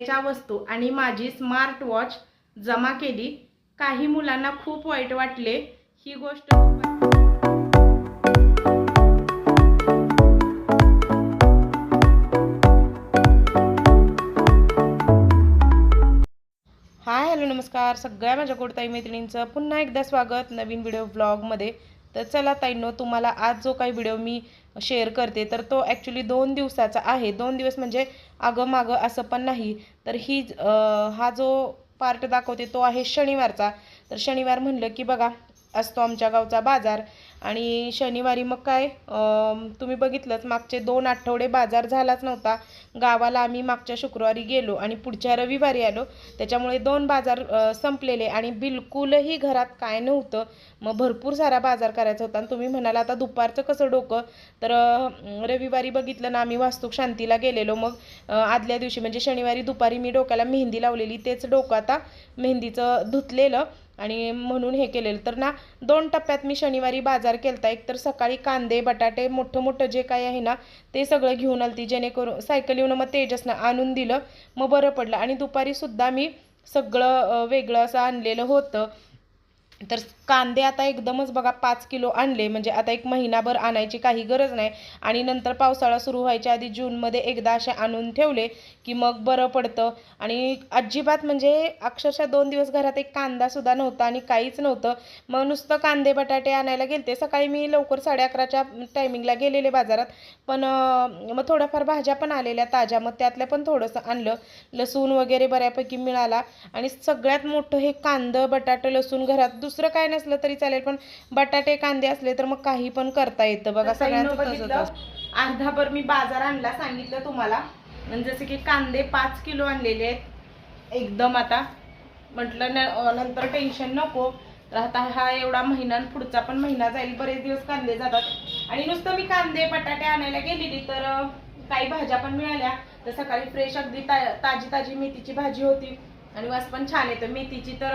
च्या वस्तू आणि माझी स्मार्ट वॉच जमा केली. काही मुलांना खूप वाईट वाटले. ही गोष्ट हाय हॅलो नमस्कार. सगळ्या माझ्या कोडताई मैत्रिणींचं पुन्हा एकदा स्वागत नवीन व्हिडिओ ब्लॉगमध्ये तर चला ताईंनो तुम्हाला आज जो काही व्हिडिओ मी शेअर करते तर तो ॲक्च्युली दोन दिवसाचा आहे. दोन दिवस म्हणजे अगं मागं असं पण नाही. तर ही हा जो पार्ट दाखवते तो आहे शनिवारचा. तर शनिवार म्हणलं की बघा असतो आमच्या गावचा बाजार. आणि शनिवारी मग काय तुम्ही बघितलंच मागचे दोन आठवडे बाजार झालाच नव्हता. गावाला आम्ही मागच्या शुक्रवारी गेलो आणि पुढच्या रविवारी आलो. त्याच्यामुळे दोन बाजार संपलेले आणि बिलकुलही घरात काय नव्हतं. मग भरपूर सारा बाजार करायचा होता आणि तुम्ही म्हणाला आता दुपारचं कसं डोकं? तर रविवारी बघितलं ना आम्ही वास्तूक शांतीला गेलेलो मग आदल्या दिवशी म्हणजे शनिवारी दुपारी मी डोक्याला मेहंदी लावलेली तेच डोकं आता मेहंदीचं धुतलेलं. आणि म्हणून हे केलेलं. तर ना दोन टप्प्यात मी शनिवारी बाजार केलता. एक तर सकाळी कांदे बटाटे मोठं मोठं जे काही आहे ना ते सगळं घेऊन आलती. जेणेकरून सायकल येऊन मग तेजसनं आणून दिलं. मग बरं पडलं. आणि दुपारीसुद्धा मी सगळं वेगळं असं आणलेलं होतं. तर कांदे आता एकदमच बघा पाच किलो आणले. म्हणजे आता एक महिनाभर आणायची काही गरज नाही. आणि नंतर पावसाळा सुरू व्हायच्या आधी जूनमध्ये एकदा असे आणून ठेवले. की मग बरं पडतं. आणि अजिबात म्हणजे अक्षरशः दोन दिवस घरात एक कांदासुद्धा नव्हता आणि काहीच नव्हतं. मग नुसतं कांदे बटाटे आणायला गेलते. सकाळी मी लवकर साडे अकराच्या टायमिंगला गेलेले बाजारात. पण मग थोड्याफार भाज्या पण आलेल्या ताज्या. मग त्यातल्या पण थोडंसं आणलं. लसूण वगैरे बऱ्यापैकी मिळाला. आणि सगळ्यात मोठं हे कांदं बटाटे लसूण घरात दुसरं काय नसलं तरी चालेल. पण बटाटे कांदे असले तर मग काही पण करता येतं. बघा सगळ्यांचं. अर्धाभर मी बाजार आणला सांगितलं तुम्हाला. म्हणजे जसे की कांदे पाच किलो आणलेले आहेत. एकदम आता. म्हटलं न नंतर टेन्शन नको. तर आता हा एवढा महिना आणि पुढचा पण महिना जाईल बरेच दिवस कांदे जातात. आणि नुसतं मी कांदे बटाटे आणायला गेलेली तर काही भाज्या पण मिळाल्या. तर सकाळी फ्रेश अगदी ता ताजी ताजी मेथीची भाजी होती. आणि वास पण छान येतं. मेथीची तर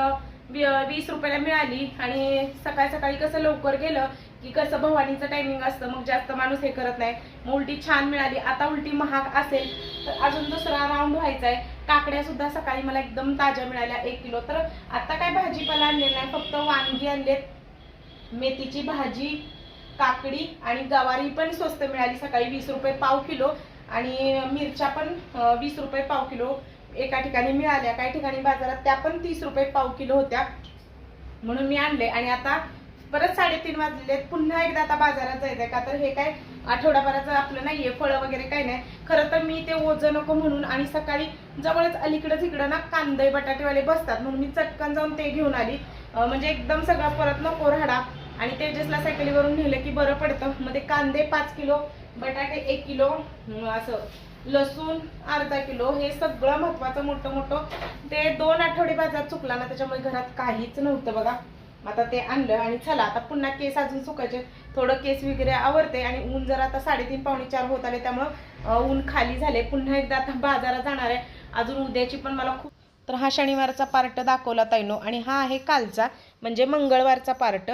वीस रुपयाला मिळाली. आणि सकाळी सकाळी कसं लवकर गेलं की कसं भवानीचं टायमिंग असतं मग जास्त माणूस हे करत नाही. मग उलटी छान मिळाली. आता उलटी महाग असेल तर अजून दुसरा राऊंड व्हायचा आहे. काकड्या सुद्धा सकाळी मला एकदम ताज्या मिळाल्या एक किलो. तर आता काय भाजीपाला आणलेला नाही फक्त वांगी आणलेत. मेथीची भाजी काकडी आणि गवारी पण स्वस्त मिळाली सकाळी वीस रुपये पाव किलो. आणि मिरच्या पण वीस रुपये पाव किलो एका ठिकाणी मिळाल्या. काही ठिकाणी बाजारात त्या पण तीस रुपये पाव किलो होत्या. म्हणून मी आणले. आणि आता परत साडेतीन वाजलेले आहेत. पुन्हा एकदा आता बाजारात जायचंय का? तर हे काय आठवडाभराचं आपलं नाहीये फळं वगैरे काही नाही. खरं तर मी ते ओझं नको म्हणून आणि सकाळी जवळच अलीकडं तिकडं ना कांदे बटाटेवाले बसतात म्हणून मी चटकन जाऊन ते घेऊन आली. म्हणजे एकदम सगळं परत नको राहडा आणि तेजसला सायकलीवरून नेलं की बरं पडतं. मग ते कांदे पाच किलो बटाटे एक किलो असं लसूण अर्धा किलो हे सगळं महत्वाचं मोठं मोठं ते दोन आठवडे बाजार चुकला ना त्याच्यामुळे घरात काहीच नव्हतं बघा. आता ते आणलं आणि चला आता पुन्हा केस अजून सुकायचे. थोडं केस वगैरे आवडते आणि ऊन जर आता साडेतीन पावणे चार होत आले त्यामुळं ऊन खाली झाले. पुन्हा एकदा आता बाजारात जाणार आहे. अजून उद्याची पण मला खूप तर हा शनिवारचा पार्ट दाखवला ताईनो. आणि हा आहे कालचा म्हणजे मंगळवारचा पार्ट.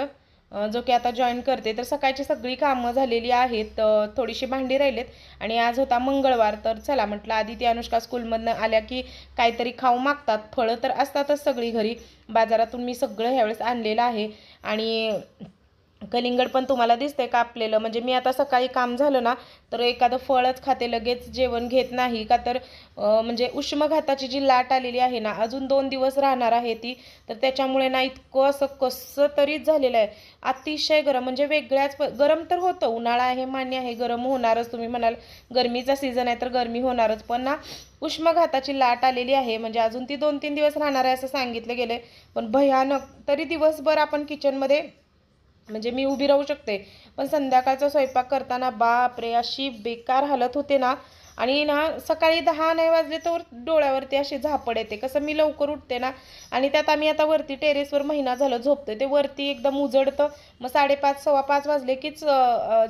जो की आता जॉईन करते तर सकाळची सगळी कामं झालेली आहेत थोडीशी भांडी राहिलेत. आणि आज होता मंगळवार तर चला म्हटलं आधी ती अनुष्का स्कूलमधनं आल्या की काहीतरी खाऊ मागतात फळं तर असतातच सगळी घरी. बाजारातून मी सगळं ह्यावेळेस आणलेलं आहे. आणि कलिंगड पण तुम्हाला दिसतंय कापलेलं. म्हणजे मी आता सकाळी काम झालं ना तर एखादं फळच खाते लगेच जेवण घेत नाही का तर म्हणजे उष्मघाताची जी लाट आलेली आहे ना अजून दोन दिवस राहणार आहे ती. तर त्याच्यामुळे ना इतकं असं कसं तरीच झालेलं आहे. अतिशय गरम म्हणजे वेगळ्याच प- गरम तर होतं. उन्हाळा आहे मान्य आहे गरम होणारच. तुम्ही म्हणाल गरमीचा सीझन आहे तर गरमी होणारच. पण ना उष्मघाताची लाट आलेली आहे. म्हणजे अजून ती दोन तीन दिवस राहणार आहे असं सांगितलं गेलं पण भयानक तरी दिवसभर आपण किचनमध्ये म्हणजे मी उभी राहू शकते. पण संध्याकाळचा स्वयंपाक करताना बाप रे अशी बेकार हालत होते ना. आणि ना सकाळी दहा नाही वाजले तर डोळ्यावरती अशी झापड येते. कसं मी लवकर उठते ना आणि त्यात आम्ही आता वरती टेरेसवर महिना झालं झोपतोय. ते वरती एकदम उजडतं. मग साडेपाच सव्वा पाच वाजले कीच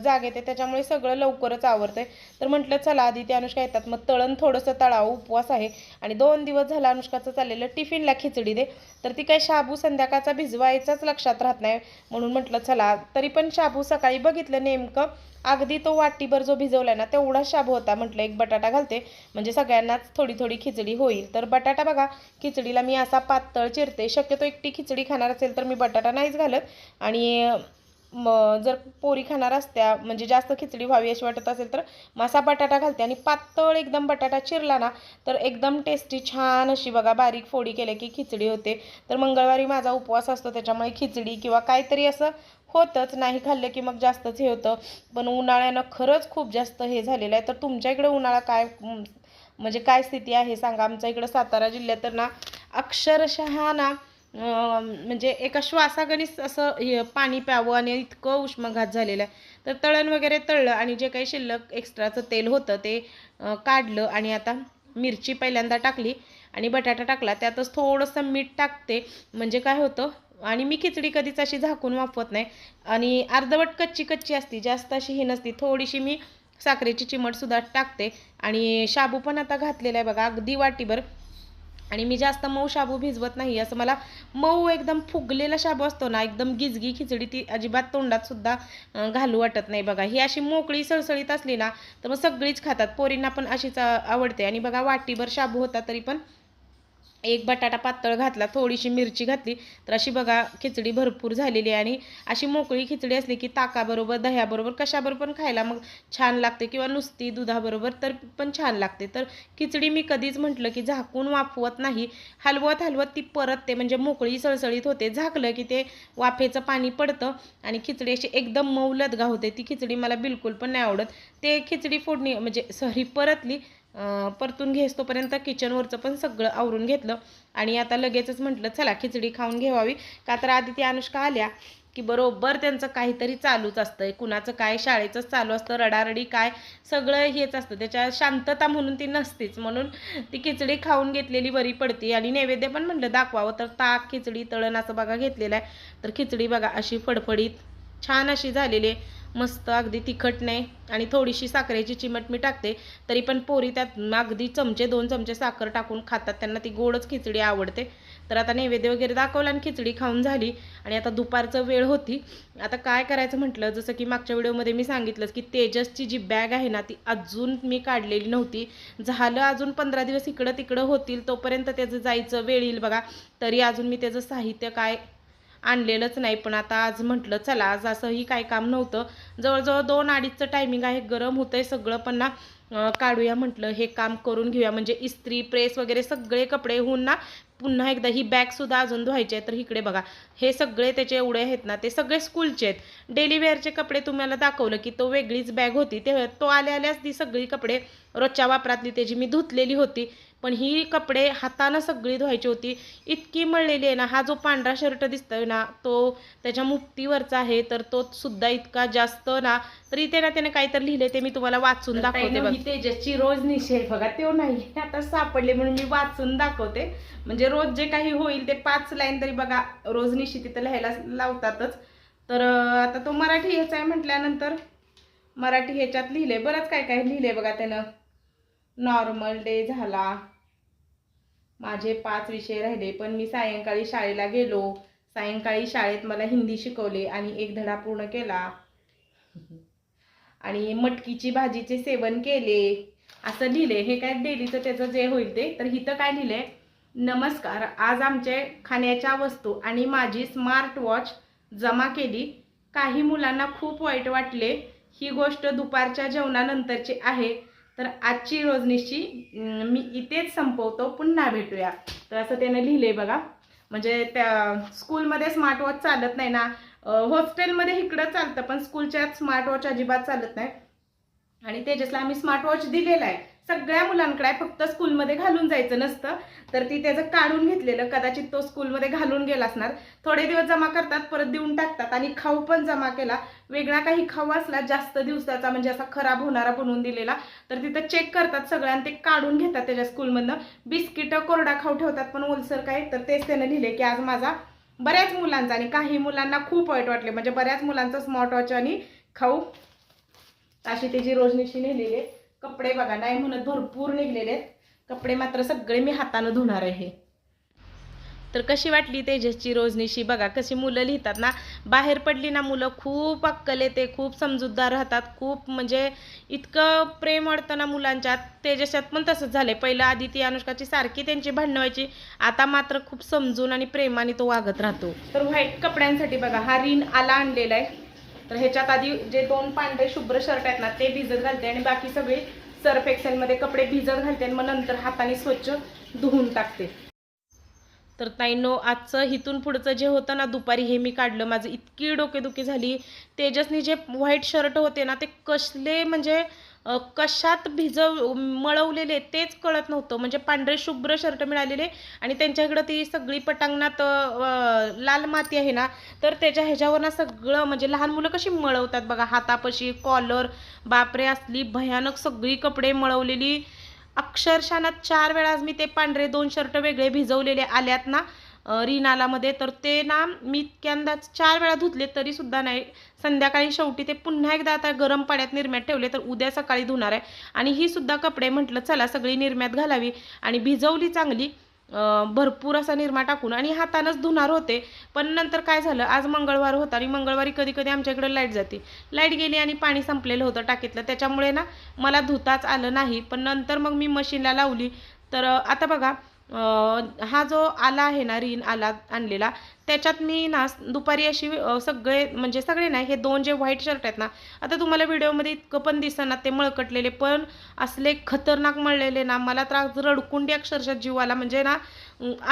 जाग येते. त्याच्यामुळे सगळं लवकरच आवरतंय. तर म्हटलं चला आधी ते अनुष्का येतात. मग तळण थोडंसं तळावं उपवास आहे. आणि दोन दिवस झाला अनुष्काचं चाललेलं टिफिनला खिचडी दे. तर ती काय शाबू संध्याकाळचा भिजवायचाच लक्षात राहत नाही. म्हणून म्हटलं चला. तरी पण शाबू सकाळी बघितलं नेमकं. अगदी तो वाटीभर जो भिजवला ना तेवढा शाबू होता. म्हटलं एक बटाटा घालते. म्हणजे सगळ्यांनाच थोडी थोडी खिचडी होईल. तर बटाटा बघा खिचडीला मी असा पातळ चिरते. शक्यतो एकटी खिचडी खाणार असेल तर मी बटाटा नाहीच घालत. आणि म जर पोरी खाणार असत्या म्हणजे जास्त खिचडी व्हावी अशी वाटत असेल तर मासा बटाटा घालते. आणि पातळ एकदम बटाटा चिरला ना तर एकदम टेस्टी छान अशी बघा बारीक फोडी केल्या की खिचडी होते. तर मंगळवारी माझा उपवास असतो त्याच्यामुळे खिचडी किंवा काहीतरी असं होतंच नाही खाल्लं की मग जास्तच हे होतं. पण उन्हाळ्यानं खरंच खूप जास्त हे झालेलं आहे. तर तुमच्या इकडे उन्हाळा काय म्हणजे काय स्थिती आहे सांगा. आमच्या इकडं सातारा जिल्ह्यात तर ना अक्षरशः ना म्हणजे एका श्वासागणीच असं हे पाणी प्यावं आणि इतकं उष्माघात झालेलं आहे. तर तळण वगैरे तळलं आणि जे काही शिल्लक एक्स्ट्राचं तेल होतं ते काढलं आणि आता मिरची पहिल्यांदा टाकली. आणि बटाटा टाकला त्यातच थोडंसं मीठ टाकते. म्हणजे काय होतं आणि मी खिचडी कधीच अशी झाकून वापरत नाही. आणि अर्धवट कच्ची कच्ची असती जास्त अशी ही नसती. थोडीशी मी साखरेची चिमटसुद्धा टाकते. आणि शाबू पण आता घातलेला आहे बघा अगदी वाटीभर. आणि मी जास्त मऊ शाबू भिजवत नाही असं मला मऊ एकदम फुगलेला शाबू असतो ना एकदम गिजगी खिचडी ती अजिबात तोंडात सुद्धा घालू वाटत नाही बघा. ही अशी मोकळी सळसळीत असली ना तर मग सगळीच खातात. पोरींना पण अशीच आवडते. आणि बघा वाटीभर शाबू होता तरी पण एक बटाटा पातळ घातला थोडीशी मिरची घातली तर अशी बघा खिचडी भरपूर झालेली आहे आणि अशी मोकळी खिचडी असली की ताकाबरोबर दह्याबरोबर कशाबरोबर पण खायला मग छान लागते किंवा नुसती दुधाबरोबर तर पण छान लागते. तर खिचडी मी कधीच म्हटलं की झाकून वाफवत नाही. हलवत हलवत ती परतते म्हणजे मोकळी सळसळीत होते. झाकलं की ते वाफेचं पाणी पडतं आणि खिचडी अशी एकदम मौलत गा होते. ती खिचडी मला बिलकुल पण नाही आवडत. ते खिचडी फोडणी म्हणजे सॉरी परतली परतून घेस तोपर्यंत किचनवरचं पण सगळं आवरून घेतलं. आणि आता लगेचच म्हटलं चला खिचडी खाऊन घेवावी. का तर आधी ती अनुष्का आल्या की बरोबर त्यांचं काहीतरी चालूच असतं कुणाचं काय शाळेचंच चालू असतं रडारडी काय सगळं हेच असतं. त्याच्या शांतता म्हणून ती नसतीच. म्हणून ती खिचडी खाऊन घेतलेली बरी पडते. आणि नैवेद्य पण म्हटलं दाखवावं. तर ताक खिचडी तळण असं बघा घेतलेलं आहे. तर खिचडी बघा अशी फडफडीत छान अशी झालेली आहे. मस्त अगदी तिखट नाही आणि थोडीशी साखरेची चिमट मी टाकते. तरी पण पोरी त्यात अगदी चमचे दोन चमचे साखर टाकून खातात. त्यांना ती गोडच खिचडी आवडते. तर आता नैवेद्य वगैरे दाखवला आणि खिचडी खाऊन झाली. आणि आता दुपारचं वेळ होती. आता काय करायचं म्हटलं? जसं की मागच्या व्हिडिओमध्ये मी सांगितलंच की तेजसची जी बॅग आहे ना ती अजून मी काढलेली नव्हती. झालं अजून पंधरा दिवस इकडं तिकडं होतील तोपर्यंत त्याचं जायचं वेळ येईल बघा. तरी अजून मी त्याचं साहित्य काय आणलेलंच नाही पण आता आज म्हटलं चला आज असंही काय काम नव्हतं. जवळजवळ दोन अडीचचं टायमिंग आहे गरम होतंय सगळं पण ना काढूया म्हटलं हे काम करून घेऊया. म्हणजे इस्त्री प्रेस वगैरे सगळे कपडे होऊन ना पुन्हा एकदा ही बॅगसुद्धा अजून धुवायची आहे. तर इकडे बघा हे सगळे त्याचे एवढे आहेत ना ते सगळे स्कूलचे आहेत. डेली वेअरचे कपडे तुम्हाला दाखवलं की तो वेगळीच बॅग होती. ते तो आल्या आल्यास ती सगळी कपडे रोजच्या वापरातली त्याची मी धुतलेली होती. पण ही कपडे हातानं सगळी धुवायची होती. इतकी मळलेली आहे ना हा जो पांढरा शर्ट दिसतोय ना तो त्याच्या मुफ्तीवरचा आहे तर तो सुद्धा इतका जास्त ना तर इथे ना त्याने काहीतरी लिहिले ते मी तुम्हाला वाचून दाखवते बघा. तेजसची रोज निषेध बघा तो नाही. आता सापडले म्हणून मी वाचून दाखवते. म्हणजे रोज जे काही होईल ते पाच लाईन तरी बघा रोज निशी तिथं लिहायला लावतातच. तर आता तो मराठी ह्याचा आहे म्हटल्यानंतर मराठी ह्याच्यात लिहिले बरंच काय काय लिहिले बघा त्यानं. नॉर्मल डे झाला. माझे पाच विषय राहिले पण मी सायंकाळी शाळेला गेलो. सायंकाळी शाळेत मला हिंदी शिकवले आणि एक धडा पूर्ण केला. आणि मटकीची भाजीचे सेवन केले. असं लिहिले. हे काय डेलीचं त्याचं जे होईल ते तर इथं काय लिहिलंय नमस्कार. आज आमचे खाण्याच्या वस्तू आणि माझी स्मार्ट वॉच जमा केली. काही मुलांना खूप वाईट वाटले. ही गोष्ट दुपारच्या जेवणानंतरची आहे. तर आजची रोजनिशी मी इथेच संपवतो पुन्हा भेटूया. तर असं त्यानं लिहिलंय बघा. म्हणजे त्या स्कूलमध्ये स्मार्टवॉच चालत नाही ना. हॉस्टेलमध्ये इकडं चालतं पण स्कूलच्या स्मार्टवॉच अजिबात चालत नाही. आणि तेजसला आम्ही स्मार्टवॉच दिलेला आहे. सगळ्या मुलांकडे आहे, फक्त स्कूलमध्ये घालून जायचं नसतं. तर ती त्याचं काढून घेतलेलं कदाचित तो स्कूलमध्ये घालून गेला असणार. थोडे दिवस जमा करतात परत देऊन टाकतात आणि खाऊ पण जमा केला. वेगळा काही खाऊ असला जास्त दिवसाचा म्हणजे असा खराब होणारा बनवून दिलेला तर तिथं चेक करतात सगळ्यांना ते काढून घेतात त्याच्या स्कूलमधनं बिस्किटं कोरडा खाऊ ठेवतात पण ओलसर काय तर तेच त्यानं लिहिले की आज माझा बऱ्याच मुलांचा आणि काही मुलांना खूप वाईट वाटले. म्हणजे बऱ्याच मुलांचं स्मार्ट वॉच आणि खाऊ अशी त्याची रोजनिशी नेलेली आहे कपडे बघा नाही म्हणत भरपूर निघलेले आहेत कपडे मात्र सगळे मी हातानं धुणार आहे. तर कशी वाटली तेजसची रोजनीशी? बघा कशी मुलं लिहितात ना बाहेर पडली ना मुलं खूप अक्कल येते खूप समजूतदार राहतात खूप म्हणजे इतकं प्रेम वाढतं ना मुलांच्यात तेजशात पण तसंच झालं आहे पहिलं आदिती अनुष्काची सारखी त्यांची भांडणं व्हायची. आता मात्र खूप समजून आणि प्रेमाने तो वागत राहतो. तर व्हाईट कपड्यांसाठी बघा हा रिन आला आणलेला आहे. तर ह्याच्यात आधी जे दोन पांढरे शुभ्र शर्ट आहेत ना ते भिजत घालते आणि बाकी सगळे सर्फ एक्सेलमध्ये कपडे भिजत घालते आणि मग नंतर हाताने स्वच्छ धुवून टाकते. तर ताईनो आजचं हिथून पुढचं जे होतं ना दुपारी हे मी काढलं. माझं इतकी डोकेदुखी झाली. तेजसनी जे व्हाईट शर्ट होते ना ते कसले म्हणजे कशात भिजव मळवलेले तेच कळत नव्हतं. म्हणजे पांढरे शुभ्र शर्ट मिळालेले आणि त्यांच्याकडं ती सगळी पटांगणात लाल माती आहे ना तर त्याच्या ह्याच्यावर ना सगळं म्हणजे लहान मुलं कशी मळवतात बघा. हातापाशी कॉलर बापरे असली भयानक सगळी कपडे मळवलेली अक्षरशः ना चार वेळा मी ते पांढरे दोन शर्ट वेगळे भिजवलेले आल्यात ना रिनालामध्ये. तर ते ना मी इतक्यांदाच चार वेळा धुतले तरी सुद्धा नाही. संध्याकाळी शेवटी ते पुन्हा एकदा आता गरम पाण्यात निरम्यात ठेवले तर उद्या सकाळी धुणार आहे. आणि ही सुद्धा कपडे म्हटलं चला सगळी निरम्यात घालावी. आणि भिजवली चांगली भरपूर असा निरमा टाकून आणि हातानंच धुणार होते. पण नंतर काय झालं आज मंगळवार होता आणि मंगळवारी कधी कधी आमच्याकडे लाइट जाते. लाइट गेली आणि पाणी संपलेलं होतं टाकीतलं. त्याच्यामुळे ना मला धुताच आलं नाही. पण नंतर मग मी मशीनला लावली. तर आता बघा हा जो आला आहे ना रिन आला आणलेला त्याच्यात मी ना दुपारी अशी सगळे म्हणजे सगळे नाही हे दोन जे व्हाईट शर्ट आहेत ना आता तुम्हाला व्हिडिओमध्ये इतकं पण दिसणार ते मळकटलेले पण असले खतरनाक मळलेले ना मला तर आज रडकुंडी अक्षरशः जीवाला म्हणजे ना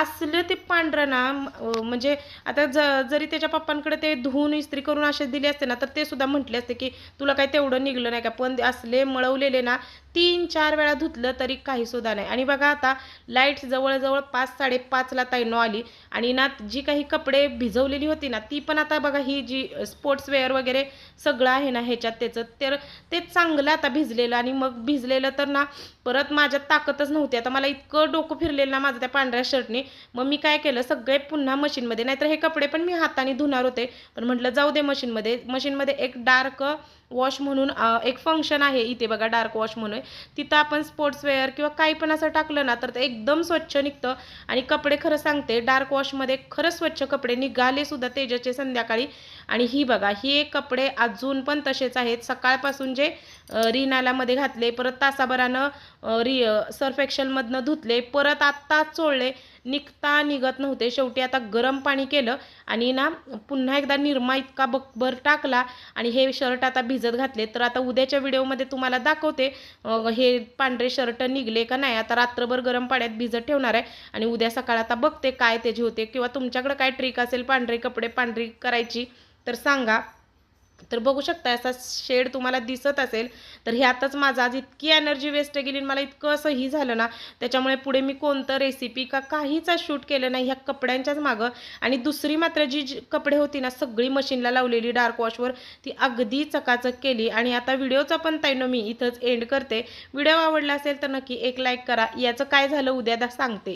असलं ते पांढरं ना म्हणजे आता ज जरी त्याच्या पप्पांकडे ते धुवून इस्त्री करून असे दिले असते ना तर ते सुद्धा म्हटले असते की तुला काय तेवढं निघलं नाही का? पण असले मळवलेले ना तीन चार वेळा धुतलं तरी काही सुद्धा नाही. आणि बघा आता लाइट जवळजवळ पाच साडेपाचला ताईनो आली. आणि ना जी काही कप कपडे भिजवलेली होती ना ती पण आता बघा ही जी स्पोर्ट्स वेअर वगैरे सगळं आहे ना ह्याच्यात त्याचं तर ते चांगलं आता भिजलेलं आणि मग भिजलेलं तर ना परत माझ्यात ताकदच नव्हती. आता मला इतकं डोकं फिरलेलं ना माझं त्या पांढऱ्या शर्टने मग मी काय केलं सगळे पुन्हा मशीनमध्ये नाहीतर हे कपडे पण मी हाताने धुणार होते. पण म्हटलं जाऊ दे मशीनमध्ये मशीनमध्ये एक डार्क वॉश म्हणून एक फंक्शन आहे इथे बघा डार्क वॉश म्हणून. तिथं आपण स्पोर्ट्सवेअर किंवा काही पण असं टाकलं ना तर ते एकदम स्वच्छ निघतं. आणि कपडे खरं सांगते डार्क वॉशमध्ये खरंच स्वच्छ कपडे निघाले सुद्धा तेजाचे संध्याकाळी. आणि ही बघा ही कपडे अजून पण तसेच आहेत. सकाळपासून जे रिनालामध्ये घातले परत तासाभरानं रि सर्फेक्शलमधनं धुतले परत आत्ता चोळले निघता निघत नव्हते. शेवटी आता गरम पाणी केलं आणि ना पुन्हा एकदा निरमा इतका बकभर टाकला आणि हे शर्ट आता भिजत घातले. तर आता उद्याच्या व्हिडिओमध्ये तुम्हाला दाखवते हे पांढरे शर्ट निघले का नाही. आता रात्रभर गरम पाण्यात भिजत ठेवणार आहे आणि उद्या सकाळ आता बघते काय त्याचे होते किंवा तुमच्याकडे काय ट्रिक असेल पांढरे कपडे पांढरी करायची तर सांगा. तर बघू शकता असा शेड तुम्हाला दिसत असेल तर ह्यातच माझा आज इतकी एनर्जी वेस्ट गेली आणि मला इतकं असं ही झालं ना त्याच्यामुळे पुढे मी कोणतं रेसिपी का काहीच शूट केलं नाही ह्या कपड्यांच्याच मागं. आणि दुसरी मात्र जी जी कपडे होती ना सगळी मशीनला लावलेली डार्क वॉशवर ती अगदी चकाचक केली. आणि आता व्हिडिओचा पण ताईनो मी इथंच एंड करते. व्हिडिओ आवडला असेल तर नक्की एक लाईक करा. याचं काय झालं उद्या दा सांगते.